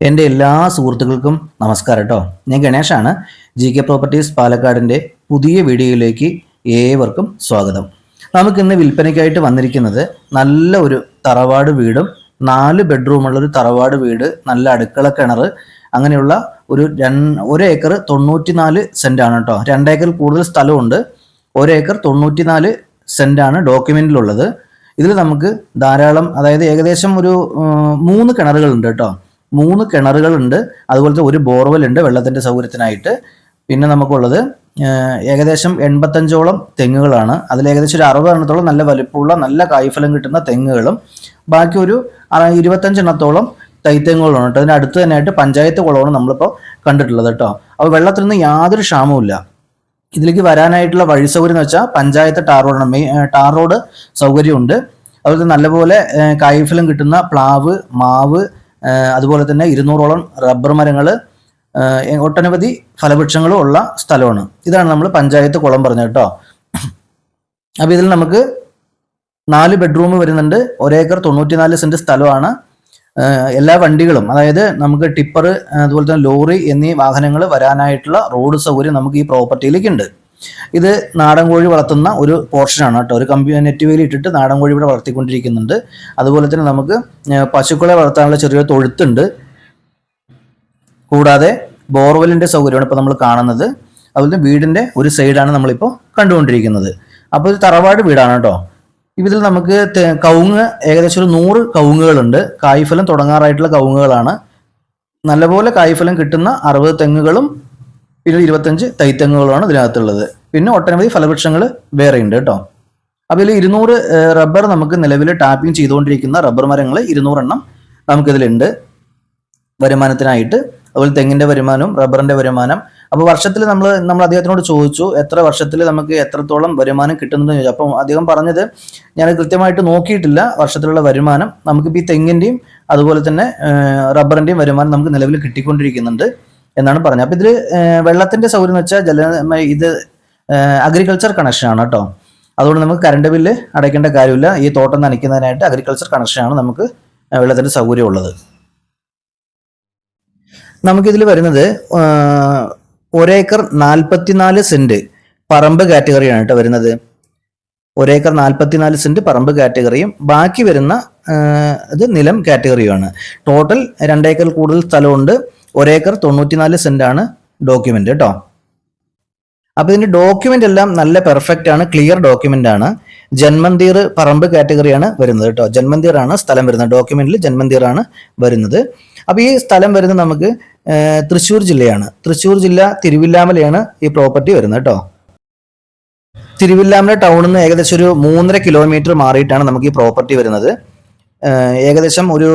എന്റെ എല്ലാ സുഹൃത്തുക്കൾക്കും നമസ്കാരം കേട്ടോ ഞാൻ ഗണേഷാണ്. ജി കെ പ്രോപ്പർട്ടീസ് പാലക്കാടിന്റെ പുതിയ വീഡിയോയിലേക്ക് ഏവർക്കും സ്വാഗതം. നമുക്കിന്ന് വിൽപ്പനയ്ക്കായിട്ട് വന്നിരിക്കുന്നത് നല്ല ഒരു തറവാട് വീടും നാല് ബെഡ്റൂമുള്ളൊരു തറവാട് വീട് നല്ല അടുക്കള കിണർ അങ്ങനെയുള്ള ഒരു ഒരു ഏക്കർ തൊണ്ണൂറ്റിനാല് സെന്റാണ് കേട്ടോ രണ്ടേക്കർ കൂടുതൽ സ്ഥലമുണ്ട്. ഒരേക്കർ തൊണ്ണൂറ്റിനാല് സെന്റാണ് ഡോക്യുമെന്റിലുള്ളത് ഇതിൽ നമുക്ക് ധാരാളം അതായത് ഏകദേശം ഒരു മൂന്ന് കിണറുകളുണ്ട് കേട്ടോ മൂന്ന് കിണറുകളുണ്ട്. അതുപോലത്തെ ഒരു ബോർവെൽ ഉണ്ട് വെള്ളത്തിന്റെ സൗകര്യത്തിനായിട്ട്. പിന്നെ നമുക്കുള്ളത് ഏകദേശം എൺപത്തഞ്ചോളം തെങ്ങുകളാണ്. അതിൽ ഏകദേശം ഒരു അറുപത് എണ്ണത്തോളം നല്ല വലിപ്പമുള്ള നല്ല കായ്ഫലം കിട്ടുന്ന തെങ്ങുകളും. ബാക്കി ഒരു ഇരുപത്തഞ്ചെണ്ണത്തോളം തൈത്തെങ്ങുകളാണ് കേട്ടോ. അതിന് അടുത്ത് തന്നെയായിട്ട് പഞ്ചായത്ത് കുളമാണ് നമ്മളിപ്പോൾ കണ്ടിട്ടുള്ളത് കേട്ടോ. അപ്പോൾ വെള്ളത്തിൽ നിന്ന് യാതൊരു ക്ഷാമവും ഇതിലേക്ക് വരാനായിട്ടുള്ള വഴി സൗകര്യം എന്ന് വെച്ചാൽ പഞ്ചായത്ത് ടാർ റോഡാണ്. മെയിൻ ടാർ റോഡ് സൗകര്യമുണ്ട്. അതുപോലെ നല്ലപോലെ കായ്ഫലം കിട്ടുന്ന പ്ലാവ് മാവ് അതുപോലെ തന്നെ ഇരുന്നൂറോളം റബ്ബർ മരങ്ങൾ ഒട്ടനവധി ഫലവൃക്ഷങ്ങളും ഉള്ള സ്ഥലമാണ്. ഇതാണ് നമ്മൾ പഞ്ചായത്ത് കുളം പറഞ്ഞത് കേട്ടോ. അപ്പോൾ ഇതിൽ നമുക്ക് നാല് ബെഡ്റൂം വരുന്നുണ്ട്. ഒരേക്കർ തൊണ്ണൂറ്റിനാല് സെന്റ് സ്ഥലമാണ്. എല്ലാ വണ്ടികളും അതായത് നമുക്ക് ടിപ്പർ അതുപോലെ തന്നെ ലോറി എന്നീ വാഹനങ്ങൾ വരാനായിട്ടുള്ള റോഡ് സൗകര്യം നമുക്ക് ഈ പ്രോപ്പർട്ടിയിലേക്ക് ഉണ്ട് ഇത് നാടൻ കോഴി വളർത്തുന്ന ഒരു പോർഷനാണ് കേട്ടോ. ഒരു കമ്പി ഇട്ടിട്ട് നാടൻ കോഴി ഇവിടെ വളർത്തിക്കൊണ്ടിരിക്കുന്നുണ്ട്. അതുപോലെ തന്നെ നമുക്ക് പശുക്കളെ വളർത്താനുള്ള ചെറിയൊരു തൊഴുത്തുണ്ട്. കൂടാതെ ബോർവെല്ലിന്റെ സൗകര്യമാണ് ഇപ്പോൾ നമ്മൾ കാണുന്നത്. അതുപോലെ വീടിന്റെ ഒരു സൈഡാണ് നമ്മളിപ്പോൾ കണ്ടുകൊണ്ടിരിക്കുന്നത്. അപ്പോൾ ഇത് തറവാട് വീടാണ് കേട്ടോ. ഇതിൽ നമുക്ക് കവുങ്ങ് ഏകദേശം ഒരു നൂറ് കവുങ്ങുകളുണ്ട്. കായ്ഫലം തുടങ്ങാറായിട്ടുള്ള കവുങ്ങുകളാണ്. നല്ലപോലെ കായ്ഫലം കിട്ടുന്ന അറുപത് തെങ്ങുകളും പിന്നെ ഇരുപത്തഞ്ച് തൈത്തങ്ങുകളാണ് ഇതിനകത്തുള്ളത്. പിന്നെ ഒട്ടനവധി ഫലവൃക്ഷങ്ങൾ വേറെ ഉണ്ട് കേട്ടോ. അപ്പോൾ ഇതിൽ ഇരുന്നൂറ് റബ്ബർ നമുക്ക് നിലവിൽ ടാപ്പിംഗ് ചെയ്തുകൊണ്ടിരിക്കുന്ന റബ്ബർ മരങ്ങൾ ഇരുന്നൂറെണ്ണം നമുക്കിതിലുണ്ട്. വരുമാനത്തിനായിട്ട്. അതുപോലെ തെങ്ങിന്റെ വരുമാനവും റബ്ബറിന്റെ വരുമാനം. അപ്പോൾ വർഷത്തിൽ നമ്മൾ നമ്മൾ അദ്ദേഹത്തിനോട് ചോദിച്ചു എത്ര വർഷത്തിൽ നമുക്ക് എത്രത്തോളം വരുമാനം കിട്ടുന്നുണ്ടെന്ന് ചോദിച്ചു. അപ്പം അദ്ദേഹം പറഞ്ഞത് ഞാൻ കൃത്യമായിട്ട് നോക്കിയിട്ടില്ല വർഷത്തിലുള്ള വരുമാനം. നമുക്കിപ്പോൾ ഈ തെങ്ങിന്റെയും അതുപോലെ തന്നെ റബ്ബറിന്റെയും വരുമാനം നമുക്ക് നിലവിൽ കിട്ടിക്കൊണ്ടിരിക്കുന്നുണ്ട്. എന്നാണ് പറഞ്ഞത്. അപ്പോൾ ഇതിൽ വെള്ളത്തിന്റെ സൗകര്യം എന്ന് വെച്ചാൽ ജല ഇത് അഗ്രികൾച്ചർ കണക്ഷനാണ് കേട്ടോ. അതുകൊണ്ട് നമുക്ക് കറണ്ട് ബില്ല് അടയ്ക്കേണ്ട കാര്യമില്ല. ഈ തോട്ടം നനയ്ക്കുന്നതിനായിട്ട് അഗ്രികൾച്ചർ കണക്ഷൻ ആണ് നമുക്ക് വെള്ളത്തിന്റെ സൗകര്യമുള്ളത് നമുക്കിതിൽ വരുന്നത് ഒരേക്കർ നാൽപ്പത്തിനാല് സെന്റ് പറമ്പ് കാറ്റഗറിയാണ് കേട്ടോ വരുന്നത്. ഒരേക്കർ നാൽപ്പത്തിനാല് സെന്റ് പറമ്പ് കാറ്റഗറിയും ബാക്കി വരുന്ന ഇത് നിലം കാറ്റഗറിയുമാണ് ടോട്ടൽ രണ്ടേക്കർ കൂടുതൽ സ്ഥലമുണ്ട്. ഒരേക്കർ തൊണ്ണൂറ്റിനാല് സെന്റ് ആണ് ഡോക്യുമെന്റ് കേട്ടോ അപ്പൊ ഇതിന്റെ ഡോക്യുമെന്റ് എല്ലാം നല്ല പെർഫെക്റ്റ് ആണ് ക്ലിയർ ഡോക്യുമെന്റ് ആണ്. ജന്മന്തീർ പറമ്പ് കാറ്റഗറിയാണ് വരുന്നത് കേട്ടോ ജന്മന്തീർ ആണ് സ്ഥലം വരുന്നത് ഡോക്യുമെന്റിൽ ജന്മന്തീർ ആണ് വരുന്നത്. അപ്പൊ ഈ സ്ഥലം വരുന്നത് നമുക്ക് തൃശ്ശൂർ ജില്ലയാണ്. തൃശ്ശൂർ ജില്ല തിരുവില്ലാമലയാണ് ഈ പ്രോപ്പർട്ടി വരുന്നത് കേട്ടോ തിരുവില്ലാമല ടൗണിൽ നിന്ന് ഏകദേശം ഒരു മൂന്നര കിലോമീറ്റർ മാറിയിട്ടാണ് നമുക്ക് ഈ പ്രോപ്പർട്ടി വരുന്നത്. ഏകദേശം ഒരു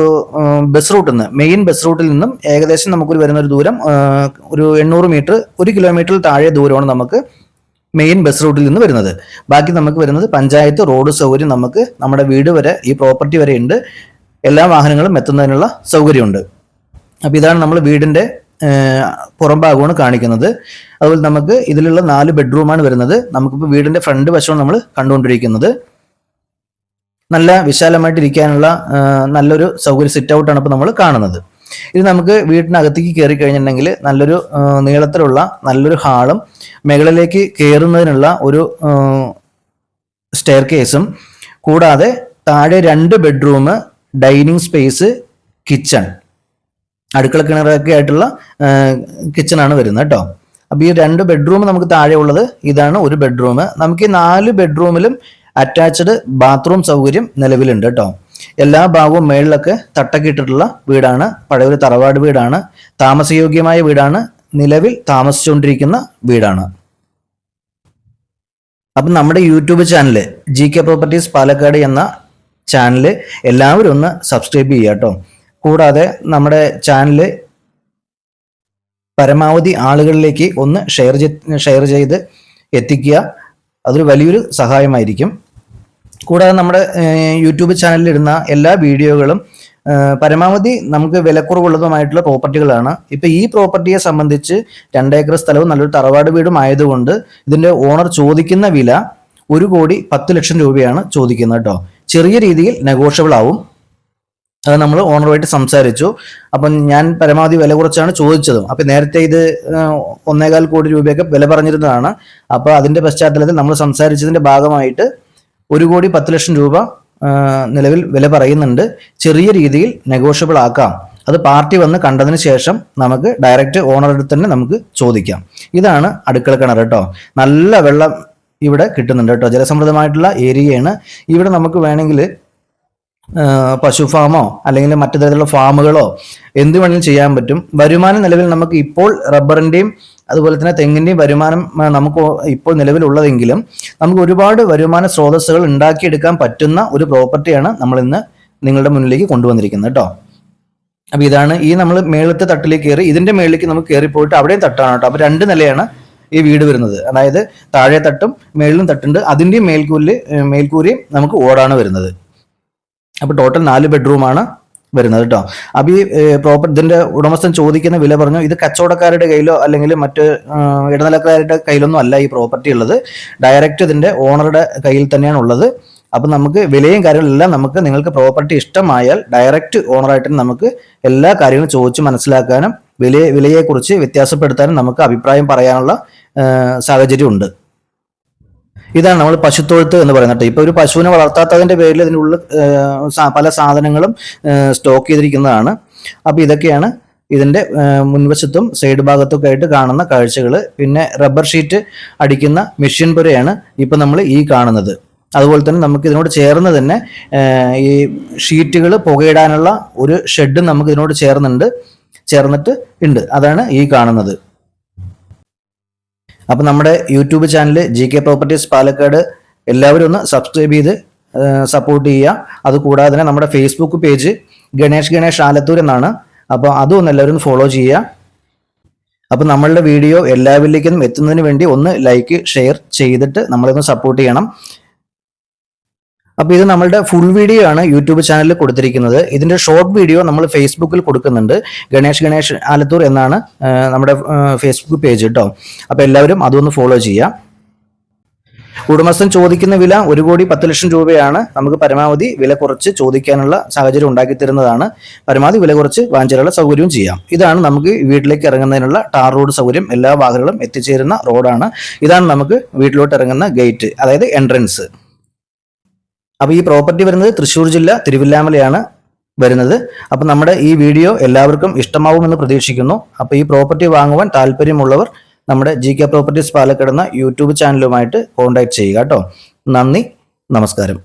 ബസ് റൂട്ടിൽ നിന്ന് മെയിൻ ബസ് റൂട്ടിൽ നിന്നും ഏകദേശം നമുക്കൊരു വരുന്ന ഒരു ദൂരം ഒരു എണ്ണൂറ് മീറ്റർ ഒരു കിലോമീറ്ററിൽ താഴെ ദൂരമാണ് നമുക്ക് മെയിൻ ബസ് റൂട്ടിൽ നിന്ന് വരുന്നത്. ബാക്കി നമുക്ക് വരുന്നത് പഞ്ചായത്ത് റോഡ് സൗകര്യം നമുക്ക് നമ്മുടെ വീട് വരെ ഈ പ്രോപ്പർട്ടി വരെ ഉണ്ട്. എല്ലാ വാഹനങ്ങളും എത്തുന്നതിനുള്ള സൗകര്യമുണ്ട്. അപ്പോൾ ഇതാണ് നമ്മൾ വീടിന്റെ പുറംഭാഗമാണ് കാണിക്കുന്നത്. അതുപോലെ നമുക്ക് ഇതിലുള്ള നാല് ബെഡ്റൂമാണ് വരുന്നത്. നമുക്കിപ്പോൾ വീടിന്റെ ഫ്രണ്ട് വശമാണ് നമ്മൾ കണ്ടുകൊണ്ടിരിക്കുന്നത്. നല്ല വിശാലമായിട്ടിരിക്കാനുള്ള നല്ലൊരു സൗകര്യ സിറ്റ് ഔട്ടാണ് ഇപ്പോൾ നമ്മൾ കാണുന്നത്. ഇത് നമുക്ക് വീട്ടിനകത്തേക്ക് കയറി കഴിഞ്ഞിട്ടുണ്ടെങ്കിൽ നല്ലൊരു നീളത്തിലുള്ള നല്ലൊരു ഹാളും മുകളിലേക്ക് കയറുന്നതിനുള്ള ഒരു സ്റ്റെയർ കേസും കൂടാതെ താഴെ രണ്ട് ബെഡ്റൂം ഡൈനിങ് സ്പേസ് കിച്ചൺ അടുക്കള കിണറൊക്കെ ആയിട്ടുള്ള കിച്ചണാണ് വരുന്നത് കേട്ടോ. അപ്പോൾ ഈ രണ്ട് ബെഡ്റൂം നമുക്ക് താഴെ ഉള്ളത് ഇതാണ് ഒരു ബെഡ്റൂം നമുക്ക് ഈ നാല് ബെഡ്റൂമിലും അറ്റാച്ച്ഡ് ബാത്റൂം സൗകര്യം നിലവിലുണ്ട് കേട്ടോ എല്ലാ ഭാഗവും മേളിലൊക്കെ തട്ടക്കിട്ടിട്ടുള്ള വീടാണ്. പഴയൊരു തറവാട് വീടാണ്. താമസയോഗ്യമായ വീടാണ്. നിലവിൽ താമസിച്ചുകൊണ്ടിരിക്കുന്ന വീടാണ്. അപ്പം നമ്മുടെ YouTube channel G K properties Palakkad എന്ന ചാനൽ എല്ലാവരും ഒന്ന് സബ്സ്ക്രൈബ് ചെയ്യുക കേട്ടോ കൂടാതെ നമ്മുടെ ചാനൽ പരമാവധി ആളുകളിലേക്ക് ഒന്ന് ഷെയർ ഷെയർ ചെയ്ത് എത്തിക്കുക. അതൊരു വലിയൊരു സഹായമായിരിക്കും. കൂടാതെ നമ്മുടെ യൂട്യൂബ് ചാനലിൽ ഇടുന്ന എല്ലാ വീഡിയോകളും പരമാവധി നമുക്ക് വിലക്കുറവുള്ളതുമായിട്ടുള്ള പ്രോപ്പർട്ടികളാണ്. ഇപ്പൊ ഈ പ്രോപ്പർട്ടിയെ സംബന്ധിച്ച് രണ്ടേക്കർ സ്ഥലവും നല്ലൊരു തറവാട് വീടും ആയതുകൊണ്ട് ഇതിന്റെ ഓണർ ചോദിക്കുന്ന വില ഒരു കോടി പത്ത് ലക്ഷം രൂപയാണ് ചോദിക്കുന്നത് കേട്ടോ. ചെറിയ രീതിയിൽ നെഗോഷ്യബിൾ ആവും. അത് നമ്മൾ ഓണറുമായിട്ട് സംസാരിച്ചു. അപ്പം ഞാൻ പരമാവധി വില കുറച്ചാണ് ചോദിച്ചതും. അപ്പം നേരത്തെ ഇത് ഒന്നേകാൽ കോടി രൂപയൊക്കെ വില പറഞ്ഞിരുന്നതാണ്. അപ്പോൾ അതിന്റെ പശ്ചാത്തലത്തിൽ നമ്മൾ സംസാരിച്ചതിന്റെ ഭാഗമായിട്ട് ഒരു കോടി പത്ത് ലക്ഷം രൂപ നിലവിൽ വില പറയുന്നുണ്ട്. ചെറിയ രീതിയിൽ നെഗോഷ്യബിൾ ആക്കാം. അത് പാർട്ടി വന്ന് കണ്ടതിന് ശേഷം നമുക്ക് ഡയറക്റ്റ് ഓണറെടുത്ത് തന്നെ നമുക്ക് ചോദിക്കാം. ഇതാണ് അടുക്കള കിണർ കേട്ടോ. നല്ല വെള്ളം ഇവിടെ കിട്ടുന്നുണ്ട് കേട്ടോ. ജലസമൃദ്ധമായിട്ടുള്ള ഏരിയയാണ്. ഇവിടെ നമുക്ക് വേണമെങ്കിൽ പശു ഫാമോ അല്ലെങ്കിൽ മറ്റു തരത്തിലുള്ള ഫാമുകളോ എന്ത് വേണമെങ്കിലും ചെയ്യാൻ പറ്റും. വരുമാന നിലവിൽ നമുക്ക് ഇപ്പോൾ റബ്ബറിന്റെയും അതുപോലെ തന്നെ തെങ്ങിന്റെയും വരുമാനം നമുക്ക് ഇപ്പോൾ നിലവിലുള്ളതെങ്കിലും നമുക്ക് ഒരുപാട് വരുമാന സ്രോതസ്സുകൾ ഉണ്ടാക്കിയെടുക്കാൻ പറ്റുന്ന ഒരു പ്രോപ്പർട്ടിയാണ് നമ്മൾ ഇന്ന് നിങ്ങളുടെ മുന്നിലേക്ക് കൊണ്ടുവന്നിരിക്കുന്നത് കേട്ടോ. അപ്പൊ ഇതാണ് ഈ നമ്മൾ മേളത്തെ തട്ടിലേക്ക് കയറി ഇതിന്റെ മേളിലേക്ക് നമുക്ക് കയറി പോയിട്ട് അവിടെയും തട്ടാണ് കേട്ടോ. അപ്പൊ രണ്ട് നിലയാണ് ഈ വീട് വരുന്നത്. അതായത് താഴെ തട്ടും മേളിലും തട്ടുണ്ട്. അതിന്റെയും മേൽക്കൂരിൽ മേൽക്കൂരിയും നമുക്ക് ഓടാണ് വരുന്നത്. അപ്പോൾ ടോട്ടൽ നാല് ബെഡ്റൂമാണ് വരുന്നത് കേട്ടോ. അപ്പൊ ഈ ഇതിന്റെ ഉടമസ്ഥൻ ചോദിക്കുന്ന വില പറഞ്ഞു? ഇത് കച്ചവടക്കാരുടെ കയ്യിലോ അല്ലെങ്കിൽ മറ്റ് ഇടനിലക്കാരുടെ കയ്യിലൊന്നും അല്ല ഈ പ്രോപ്പർട്ടി ഉള്ളത്. ഡയറക്റ്റ് ഇതിന്റെ ഓണറുടെ കയ്യിൽ തന്നെയാണ് ഉള്ളത്. അപ്പം നമുക്ക് വിലയും കാര്യങ്ങളെല്ലാം നമുക്ക് നിങ്ങൾക്ക് പ്രോപ്പർട്ടി ഇഷ്ടമായാൽ ഡയറക്റ്റ് ഓണറായിട്ട് നമുക്ക് എല്ലാ കാര്യങ്ങളും ചോദിച്ച് മനസ്സിലാക്കാനും വില വിലയെക്കുറിച്ച് വ്യത്യാസപ്പെടുത്താനും നമുക്ക് അഭിപ്രായം പറയാനുള്ള സാഹചര്യം സാഹചര്യമുണ്ട്. ഇതാണ് നമ്മൾ പശുത്തൊഴുത്ത് എന്ന് പറയുന്നത്. ഇപ്പൊ ഒരു പശുവിനെ വളർത്താത്തതിന്റെ പേരിൽ ഇതിനുള്ള പല സാധനങ്ങളും സ്റ്റോക്ക് ചെയ്തിരിക്കുന്നതാണ്. അപ്പൊ ഇതൊക്കെയാണ് ഇതിന്റെ മുൻവശത്തും സൈഡ് ഭാഗത്തും ഒക്കെ ആയിട്ട് കാണുന്ന കാഴ്ചകൾ പിന്നെ റബ്ബർ ഷീറ്റ് അടിക്കുന്ന മെഷീൻ പുരയാണ് ഇപ്പൊ നമ്മൾ ഈ കാണുന്നത്. അതുപോലെ തന്നെ നമുക്ക് ഇതിനോട് ചേർന്ന് തന്നെ ഈ ഷീറ്റുകൾ പുകയിടാനുള്ള ഒരു ഷെഡ് നമുക്ക് ഇതിനോട് ചേർന്നുണ്ട് ചേർന്നിട്ട് ഉണ്ട്. അതാണ് ഈ കാണുന്നത്. അപ്പൊ നമ്മുടെ YouTube channel G K properties Palakkad എല്ലാവരും ഒന്ന് സബ്സ്ക്രൈബ് ചെയ്ത് സപ്പോർട്ട് ചെയ്യുക. അതുകൂടാതെ തന്നെ നമ്മുടെ ഫേസ്ബുക്ക് പേജ് ഗണേഷ് ഗണേഷ് ആലത്തൂർ എന്നാണ്. അപ്പോൾ അതും ഒന്ന് എല്ലാവരും ഫോളോ ചെയ്യുക. അപ്പോൾ നമ്മളുടെ വീഡിയോ എല്ലാവരിലേക്കും എത്തുന്നതിന് വേണ്ടി ഒന്ന് ലൈക്ക് ഷെയർ ചെയ്തിട്ട് നമ്മളെ ഒന്ന് സപ്പോർട്ട് ചെയ്യണം. അപ്പോൾ ഇത് നമ്മളുടെ ഫുൾ വീഡിയോ ആണ് യൂട്യൂബ് ചാനലിൽ കൊടുത്തിരിക്കുന്നത്. ഇതിന്റെ ഷോർട്ട് വീഡിയോ നമ്മൾ ഫേസ്ബുക്കിൽ കൊടുക്കുന്നുണ്ട്. ഗണേഷ് ഗണേഷ് ആലത്തൂർ എന്നാണ് നമ്മുടെ ഫേസ്ബുക്ക് പേജ് കേട്ടോ അപ്പോൾ എല്ലാവരും അതൊന്ന് ഫോളോ ചെയ്യുക ഉടമസ്ഥൻ ചോദിക്കുന്ന വില ഒരു കോടി പത്ത് ലക്ഷം രൂപയാണ്. നമുക്ക് പരമാവധി വില കുറച്ച് ചോദിക്കാനുള്ള സാഹചര്യം ഉണ്ടാക്കി തരുന്നതാണ്. പരമാവധി വില കുറച്ച് വാങ്ങിച്ചാലുള്ള സൗകര്യവും ചെയ്യാം. ഇതാണ് നമുക്ക് വീട്ടിലേക്ക് ഇറങ്ങുന്നതിനുള്ള ടാർ റോഡ് സൗകര്യം. എല്ലാ വാഹനങ്ങളും എത്തിച്ചേരുന്ന റോഡാണ്. ഇതാണ് നമുക്ക് വീട്ടിലോട്ട് ഇറങ്ങുന്ന ഗേറ്റ് അതായത് എൻട്രൻസ് അപ്പോൾ ഈ പ്രോപ്പർട്ടി വരുന്നത് തൃശ്ശൂർ ജില്ല തിരുവില്ലാമലയാണ് വരുന്നത്. അപ്പോൾ നമ്മുടെ ഈ വീഡിയോ എല്ലാവർക്കും ഇഷ്ടമാവുമെന്ന് പ്രതീക്ഷിക്കുന്നു. അപ്പോൾ ഈ പ്രോപ്പർട്ടി വാങ്ങുവാൻ താല്പര്യമുള്ളവർ നമ്മുടെ ജി കെ പ്രോപ്പർട്ടീസ് പാലക്കാട് എന്ന യൂട്യൂബ് ചാനലുമായിട്ട് കോൺടാക്ട് ചെയ്യുക കേട്ടോ. നന്ദി നമസ്കാരം.